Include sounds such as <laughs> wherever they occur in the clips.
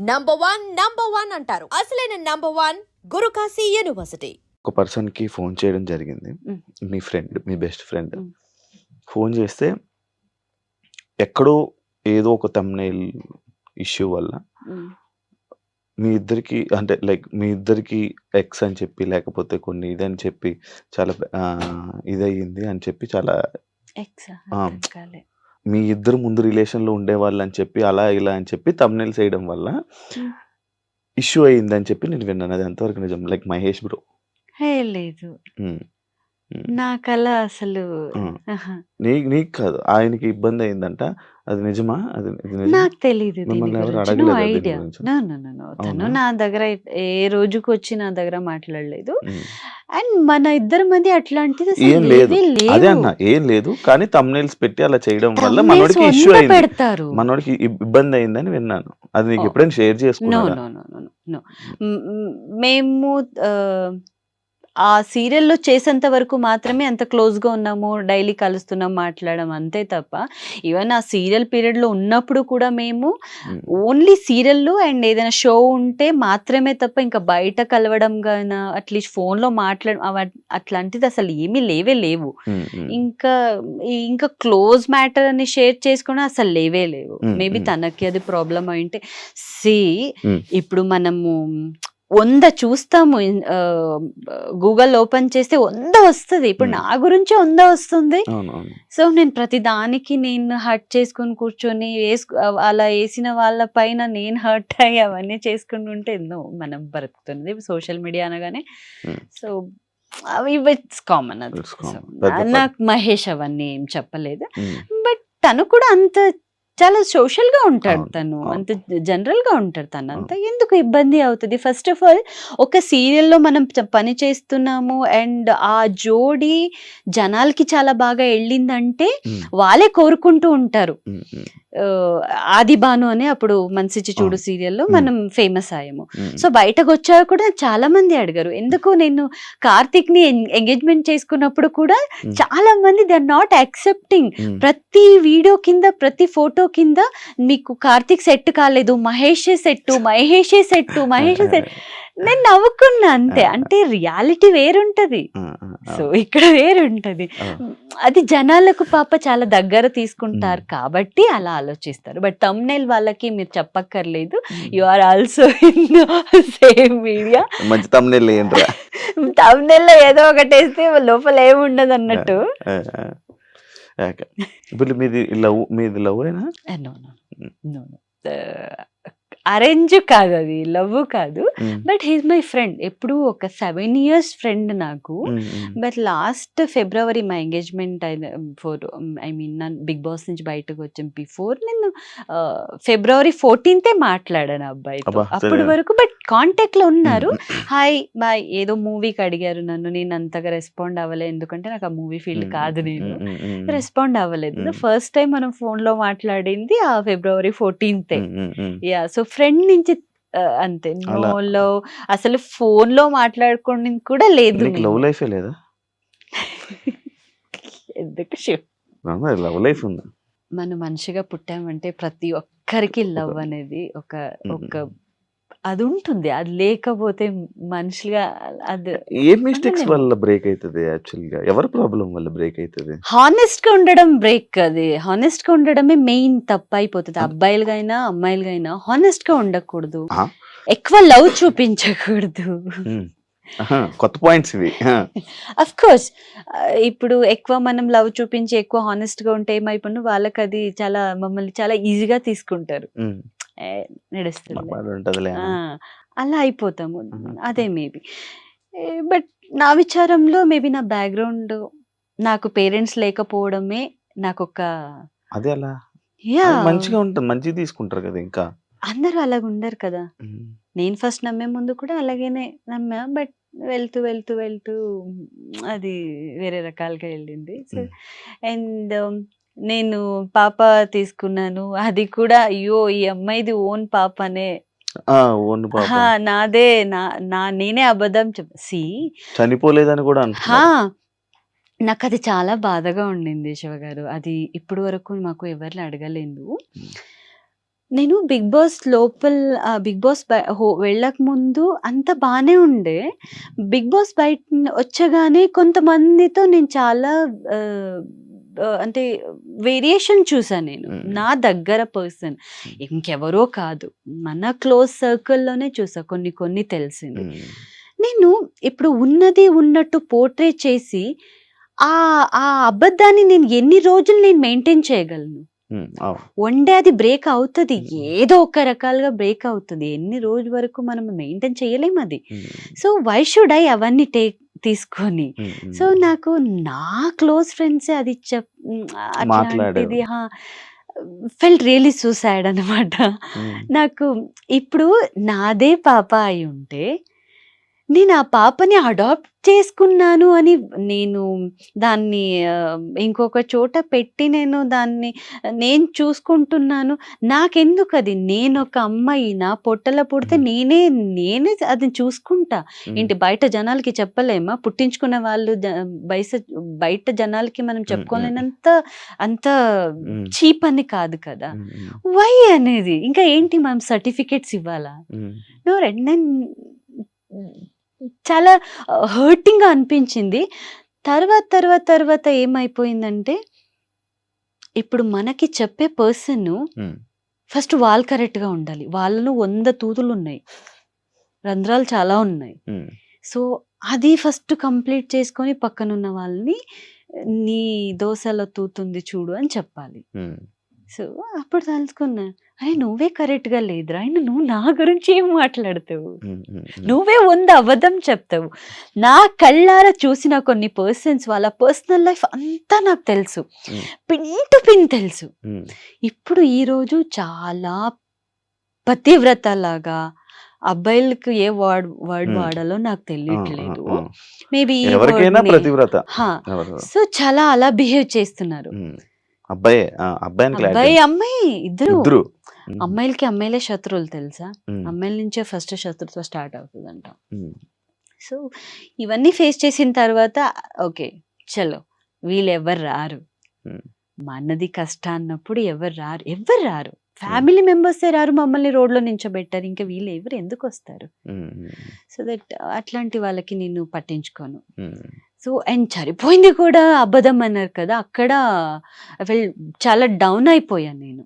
Number one number one అంటారు. అసలైన number one Guru Kashi University. ఒక పర్సన్కి ఫోన్ చేయడం జరిగింది. మ్. ఫ్రెండ్ మీ బెస్ట్ ఫ్రెండ్. ఫోన్ చేస్తే ఎక్కడో ఏదో ఒక తమ్నైల్ ఇష్యూ వల్ల మీ ఇద్దరికి అంటే లైక్ మీ ఇద్దరికి ఎక్స్ అని చెప్పి లేకపోతే కొన్ని ఇదని చెప్పి చాలా ఇదయ్యింది అని చెప్పి చాలా మీ ఇద్దరు ముందు రిలేషన్లో ఉండేవాళ్ళు అని చెప్పి అలా ఇలా అని చెప్పి తమ్నైల్స్ వేయడం వల్ల. ఇష్యూ అయ్యింది అని చెప్పి నేను విన్నాను. అది ఎంతవరకు నిజం? లైక్ మహేష్ బ్రో లేదు. నాకు అలా అసలు ఆహా. నీకు నీకు కాదు. ఆయనకి ఇబ్బంది అయిందంట అది నిజమా? అది ఇది నిజమా? నాకు తెలియదు దీని మిమ్మల్ని ఎవరు గురించి. నో అడగలేదా దీని ఐడియా. గురించి? No no no no. తను అవునా? నా దగ్గర ఏ రోజుకి వచ్చి నా దగ్గర మాట్లాడలేదు. అండ్ మన ఇద్దరి మధ్య అట్లాంటిది అసలు ఏం లేదు. లేదే. అదే లేవు. అన్న ఏం లేదు. కానీ తమ్నైల్స్ పెట్టి అలా చేయడం వల్ల Thumbnails మనోడికి ఇష్యూ వంద అయింది. పెడతారు. మనోడికి ఇబ్- ఇబ్బంది అయిందని విన్నాను. అది నీకు ఓ. ఎప్పుడైనా షేర్ నో చేసుకున్నారా నో నో నో. నో మేము ఆ, సీరియల్లో చేసేంత వరకు మాత్రమే అంత క్లోజ్గా ఉన్నాము డైలీ కలుస్తున్నాం మాట్లాడడం అంతే తప్ప ఈవెన్ ఆ సీరియల్ పీరియడ్లో ఉన్నప్పుడు కూడా మేము. ఓన్లీ సీరియల్లో అండ్ ఏదైనా షో ఉంటే మాత్రమే తప్ప ఇంకా బయట కలవడం గాన అట్లీస్ట్ ఫోన్లో మాట్లాడ అవ- అట్లాంటిది అసలు ఏమీ లేవే లేవు. ఇంకా ఇంకా క్లోజ్ మ్యాటర్ అని షేర్ చేసుకుని అసలు లేవే లేవు మేబీ. తనకి అది ప్రాబ్లం అయింటే సి. ఇప్పుడు మనము వంద చూస్తాము గూగుల్ ఓపెన్ చేస్తే వంద వస్తుంది ఇప్పుడు మ్. నా గురించి వంద వస్తుంది సో నేను ప్రతి దానికి నేను హర్ట్ చేసుకొని కూర్చొని అలా వేసిన వాళ్ళ పైన నేను హర్ట్ అయ్యి అవన్నీ చేసుకుంటూ ఉంటే ఎన్నో మనం బ్రతుకుతున్నది సోషల్ మీడియా అనగానే Hmm. సో అవి ఇట్స్ కామన్ అది. నాకు మహేష్ అవన్నీ ఏం చెప్పలేదు మ్. బట్ తను కూడా అంత చాలా సోషల్గా ఉంటాడు తను. అంత జనరల్గా ఉంటాడు తను. అంత ఎందుకు ఇబ్బంది అవుతుంది? ఫస్ట్ ఆఫ్ ఆల్ ఒక సీరియల్లో మనం చ- పని చేస్తున్నాము అండ్ ఆ జోడి జనాలకి చాలా బాగా వెళ్ళిందంటే. వాళ్ళే కోరుకుంటూ ఉంటారు. ఆది భాను అని అప్పుడు మనసిచ్చి చూడు. సీరియల్లో. మనం ఫేమస్ అయ్యాము. సో బయటకు వచ్చాక కూడా చాలా మంది అడిగారు ఎందుకు నేను కార్తిక్ని ఎంగేజ్మెంట్ చేసుకున్నప్పుడు కూడా. చాలా మంది దే ఆర్ నాట్ యాక్సెప్టింగ్. ప్రతి వీడియో కింద ప్రతి ఫోటో కింద మీకు కార్తిక్ సెట్ కాలేదు మహేషే సెట్ మహేషే సెట్ <laughs> మహేషే సెట్ నేను నవ్వుకున్నా అంతే. అంటే రియాలిటీ వేరుంటది. సో ఇక్కడ వేరుంటది. అది జనాలకు పాప చాలా దగ్గర తీసుకుంటారు కాబట్టి అలా ఆలోచిస్తారు. బట్ తమ్నైల్ వాళ్ళకి మీరు చెప్పక్కర్లేదు. You are also in same media మంచి తమ్నెల్ ఏంట్రా తమ్నైల్లో ఏదో ఒకటి వేస్తే లోపల ఏముండదు అన్నట్టు. ఇప్పుడు మీది లవ్ మీది లవ్ అయినా నో నో నో. అరేంజ్ కాదు అది లవ్ కాదు. బట్ హీస్ మై ఫ్రెండ్ ఎప్పుడు ఒక సెవెన్ ఇయర్స్ ఫ్రెండ్ నాకు. బట్ లాస్ట్ ఫిబ్రవరి మా ఎంగేజ్మెంట్ అయిన ఫోర్ ఐ మీన్ నన్ను బిగ్ బాస్ నుంచి బయటకు వచ్చాం బిఫోర్ నేను ఫిబ్రవరి ఫోర్టీన్తే మాట్లాడాను అబ్బాయితో అబ్బా, అప్పటి. వరకు బట్ కాంటాక్ట్లో ఉన్నారు హాయ్ బాయ్ ఏదో మూవీకి అడిగారు నన్ను నేను అంతగా రెస్పాండ్ అవ్వలేదు ఎందుకంటే నాకు ఆ మూవీ ఫీల్డ్ కాదు నేను. రెస్పాండ్ అవ్వలేదు. ఫస్ట్ టైం మనం ఫోన్లో మాట్లాడింది ఆ February fourteenth. Yeah so friend నుంచి అంతే. No love. అసలు ఫోన్లో మాట్లాడుకోండి కూడా లేదు లవ్ లైఫే లేదా ఎందుకు శివ్ లవ్ లైఫ్ ఉంది మనం మనిషిగా పుట్టామంటే ప్రతి ఒక్కరికి లవ్ అనేది ఒక. ఒక అది ఉంటుంది అది లేకపోతే మనుషులుగా అది ఏ మిస్టేక్స్. వల్ల బ్రేక్ అవుతుంది యాక్చువల్గా ఎవరి ప్రాబ్లం వల్ల బ్రేక్ అవుతుంది హానెస్ట్గా ఉండడం బ్రేక్ అది. హానెస్ట్గా ఉండడమే మెయిన్ తప్పు అయిపోతుంది అబ్బాయిలుగా అయినా అమ్మాయిలుగా అయినా హానెస్ట్గా ఉండకూడదు? ఎక్కువ లవ్ చూపించకూడదు. కొత్త పాయింట్స్ ఇవి. అఫ్ కోర్స్ ఇప్పుడు ఎక్కువ మనం లవ్ చూపించి ఎక్కువ హానెస్ట్గా ఉంటే ఏమైపోయిన వాళ్ళకి అది చాలా మమ్మల్ని చాలా ఈజీగా తీసుకుంటారు. నడుస్తుంది అలా అయిపోతాము. అదే మేబీ బట్ నా విచారంలో మేబీ నా బ్యాక్గ్రౌండ్ నాకు పేరెంట్స్ లేకపోవడమే నాకు ఒక అదే అలా. యా. మంచిగా ఉంటుంది. మంచిగా తీసుకుంటారు కదా ఇంకా. అందరూ అలాగ ఉండరు కదా. నేను ఫస్ట్ నమ్మే ముందు కూడా అలాగేనే నమ్మా. బట్ వెళ్తూ వెళ్తూ వెళ్తూ అది వేరే రకాలుగా వెళ్ళింది. సో. అండ్ నేను పాప తీసుకున్నాను. అది కూడా అయ్యో ఈ అమ్మాయిది ఓన్ పాప. హా, నాదే నా నా నేనే అబద్ధం చెప్ సి. చనిపోలేదని కూడా నాకు అది చాలా బాధగా ఉండింది శివ గారు. అది ఇప్పటి వరకు మాకు ఎవరిని అడగలేదు. నేను బిగ్ బాస్ లోపల బిగ్ బాస్ వెళ్ళక ముందు అంత బానే ఉండే. బిగ్ బాస్ బయట వచ్చగానే కొంతమందితో నేను చాలా అంటే వేరియేషన్ చూసాను నేను. నా దగ్గర పర్సన్ ఇంకెవరో కాదు. మన క్లోజ్ సర్కిల్లోనే చూసా కొన్ని కొన్ని తెలిసింది. నేను ఇప్పుడు ఉన్నది ఉన్నట్టు పోర్ట్రే చేసి ఆ ఆ అబద్ధాన్ని నేను ఎన్ని రోజులు నేను మెయింటైన్ చేయగలను? వన్ డే అది బ్రేక్ అవుతుంది. ఏదో ఒక రకాలుగా బ్రేక్ అవుతుంది. ఎన్ని రోజు వరకు మనం మెయింటైన్ చేయలేం అది. సో వై షుడ్ ఐ అవన్నీ టేక్ తీసుకొని. సో నాకు నా క్లోజ్ ఫ్రెండ్స్ అది చెప్. అట్లాంటిది ఫెల్ట్ రియలీ సూసైడ్ అనమాట నాకు ఇప్పుడు నాదే పాప అయి ఉంటే నేను ఆ పాపని అడాప్ట్ చేసుకున్నాను అని నేను దాన్ని ఇంకొక చోట పెట్టి నేను దాన్ని నేను చూసుకుంటున్నాను. నాకెందుకు అది? నేను ఒక అమ్మాయి నా పొట్టల పుడితే. నేనే నేనే అది చూసుకుంటా. ఏంటి బయట జనాలకి చెప్పలేమా? పుట్టించుకున్న వాళ్ళు బయస బయట జనాలకి మనం. చెప్పుకోలేనంత అంత చీప్ అని కాదు కదా. వై అనేది? ఇంకా ఏంటి మనం సర్టిఫికేట్స్ ఇవ్వాలా? నో రెడ్ నేను చాలా హర్టింగ్గా అనిపించింది. తర్వాత తర్వాత తర్వాత ఏమైపోయిందంటే ఇప్పుడు మనకి చెప్పే పర్సన్ ఫస్ట్ వాళ్ళు కరెక్ట్గా ఉండాలి. వాళ్ళలో వంద తూతులు ఉన్నాయి రంధ్రాలు చాలా ఉన్నాయి. సో అది ఫస్ట్ కంప్లీట్ చేసుకొని పక్కనున్న వాళ్ళని నీ దోశలో తూతుంది చూడు అని చెప్పాలి. సో అప్పుడు తెలుసుకున్నా అరే నువ్వే కరెక్ట్గా లేదురా అయినా నువ్వు నా గురించి ఏం మాట్లాడతావు. నువ్వే వంద అబద్ధం చెప్తావు. నా కళ్ళారా చూసిన కొన్ని పర్సన్స్ వాళ్ళ పర్సనల్ లైఫ్ అంతా నాకు తెలుసు. పిన్ టు పిన్ తెలుసు. ఇప్పుడు ఈ రోజు చాలా పతివ్రత లాగా అబ్బాయిలకు ఏ వర్డ్ వర్డ్. వాడాలో నాకు తెలియట్లేదు. మేబీ సో చాలా అలా బిహేవ్ చేస్తున్నారు. అబ్బాయే అబ్బాయి అమ్మాయి ఇద్దరు. ఇద్దరు. అమ్మాయిలకి అమ్మాయిలే శత్రువులు తెలుసా? అమ్మాయిల నుంచే ఫస్ట్ శత్రుత్వం స్టార్ట్ అవుతుందంట. ఉమ్, సో ఇవన్నీ ఫేస్ చేసిన తర్వాత ఓకే చలో వీళ్ళు ఎవరు రారు. మనది కష్ట అన్నప్పుడు ఎవరు రారు? ఎవరు రారు? ఫ్యామిలీ మెంబర్సే రారు మమ్మల్ని రోడ్లో నించోబెట్టారు? ఇంకా వీళ్ళు ఎవరు ఎందుకు వస్తారు? సో దట్ అట్లాంటి వాళ్ళకి నేను పట్టించుకోను. సో అండ్ సరిపోయింది కూడా అబద్ధం అన్నారు కదా అక్కడ చాలా డౌన్ అయిపోయాను నేను.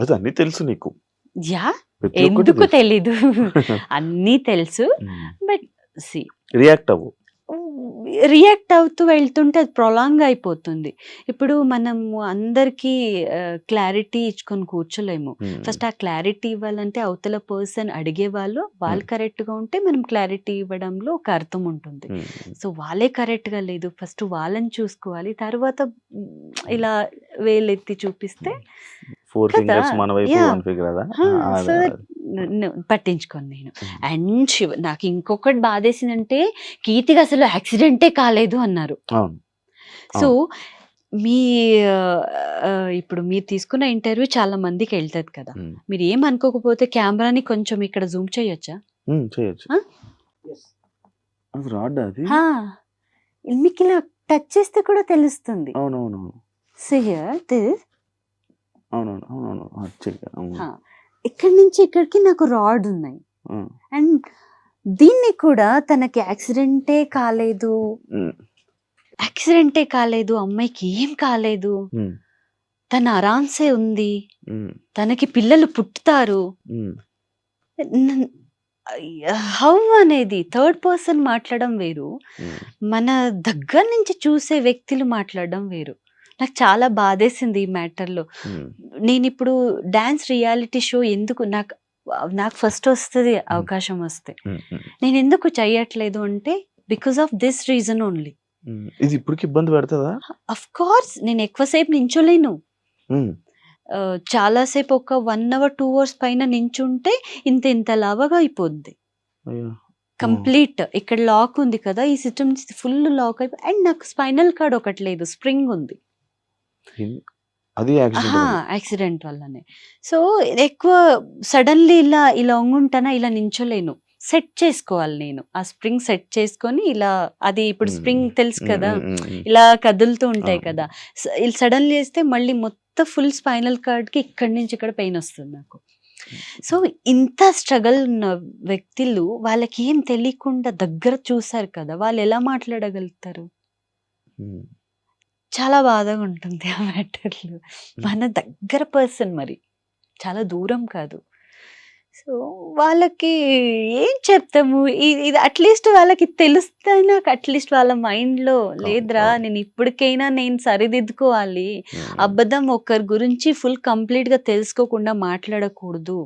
అది అన్ని తెలుసు నీకు. యా ఎందుకు. తెలీదు. <laughs> అన్నీ తెలుసు. బట్ సి రియాక్ట్ అవ్వు. రియాక్ట్ అవుతూ వెళ్తుంటే అది ప్రొలాంగ్ అయిపోతుంది. ఇప్పుడు మనము అందరికీ క్లారిటీ ఇచ్చుకొని కూర్చోలేము. ఫస్ట్ ఆ క్లారిటీ ఇవ్వాలంటే అవతల పర్సన్ అడిగే వాళ్ళు వాళ్ళు Hmm. కరెక్ట్గా ఉంటే మనం క్లారిటీ ఇవ్వడంలో ఒక అర్థం ఉంటుంది. సో వాళ్ళే కరెక్ట్గా లేదు ఫస్ట్ వాళ్ళని చూసుకోవాలి తర్వాత ఇలా వేలెత్తి చూపిస్తే ఫోర్ ఫింగర్స్ మన వైపు. వన్ ఫింగర్ అదా పట్టించుకోను నేను. అండ్ శివ నాకు ఇంకొకటి బాధేసిందంటే కీర్తికి అసలు యాక్సిడెంటే కాలేదు అన్నారు. సో మీ ఇప్పుడు మీరు తీసుకున్న ఇంటర్వ్యూ చాలా మందికి వెళ్తుంది కదా. మీరు ఏం అనుకోకపోతే కెమెరాని కొంచెం ఇక్కడ జూమ్ చేయొచ్చా? మీకు ఇలా టచ్ చేస్తే కూడా తెలుస్తుంది. అవునవును సో హియర్ దిస్ అవునవును. ఇక్కడి నుంచి ఇక్కడికి నాకు రాడ్ ఉన్నాయి. అండ్ దీన్ని కూడా తనకి యాక్సిడెంటే కాలేదు. యాక్సిడెంటే కాలేదు అమ్మాయికి ఏం కాలేదు. తన ఆరామ్సే ఉంది. తనకి పిల్లలు పుట్టుతారు హౌ అనేది థర్డ్ పర్సన్ మాట్లాడడం వేరు. మన దగ్గర నుంచి చూసే వ్యక్తులు మాట్లాడడం వేరు. నాకు చాలా బాధేసింది ఈ మ్యాటర్లో. నేను ఇప్పుడు డాన్స్ రియాలిటీ షో ఎందుకు నాకు నాకు ఫస్ట్ వస్తుంది అవకాశం వస్తే. నేను ఎందుకు చెయ్యట్లేదు అంటే because of this reason only. ఇది ఇప్పటికి ఇబ్బంది పెడుతుందా? అఫ్ కోర్స్ నేను ఎక్కువసేపు నించోలేను. చాలాసేపు ఒక వన్ అవర్ టూ అవర్స్ పైన నించుంటే ఇంత ఇంత లావగా అయిపోద్ది. కంప్లీట్. ఇక్కడ లాక్ ఉంది కదా ఈ సిస్టమ్ ఫుల్ లాక్ అయిపోయి అండ్ నాకు స్పైనల్ కార్డ్ ఒకటి లేదు స్ప్రింగ్ ఉంది. అది యాక్సిడెంట్ వల్లనే. సో ఎక్కువ సడన్లీ ఇలా ఇలా ఒంగుంటానా ఇలా నించోలేను. సెట్ చేసుకోవాలి నేను. ఆ స్ప్రింగ్ సెట్ చేసుకొని ఇలా అది ఇప్పుడు. స్ప్రింగ్ తెలుసు కదా? ఇలా కదులుతూ ఉంటాయి. కదా? సడన్లీ వేస్తే మళ్ళీ మొత్తం ఫుల్ స్పైనల్ కార్డ్కి ఇక్కడి నుంచి ఇక్కడ పెయిన్ వస్తుంది నాకు. సో ఇంత స్ట్రగల్ ఉన్న వ్యక్తులు వాళ్ళకి ఏం తెలియకుండా దగ్గర చూసారు కదా? వాళ్ళు ఎలా మాట్లాడగలుగుతారు. చాలా బాధగా ఉంటుంది ఆ మ్యాటర్లో మన దగ్గర పర్సన్ మరి చాలా దూరం కాదు సో వాళ్ళకి ఏం చెప్తాము ఇది అట్లీస్ట్ వాళ్ళకి తెలుస్తే నాకు అట్లీస్ట్ వాళ్ళ మైండ్లో లేదురా. నేను ఇప్పటికైనా నేను సరిదిద్దుకోవాలి. అబద్ధం ఒకరి గురించి ఫుల్ కంప్లీట్గా తెలుసుకోకుండా మాట్లాడకూడదు.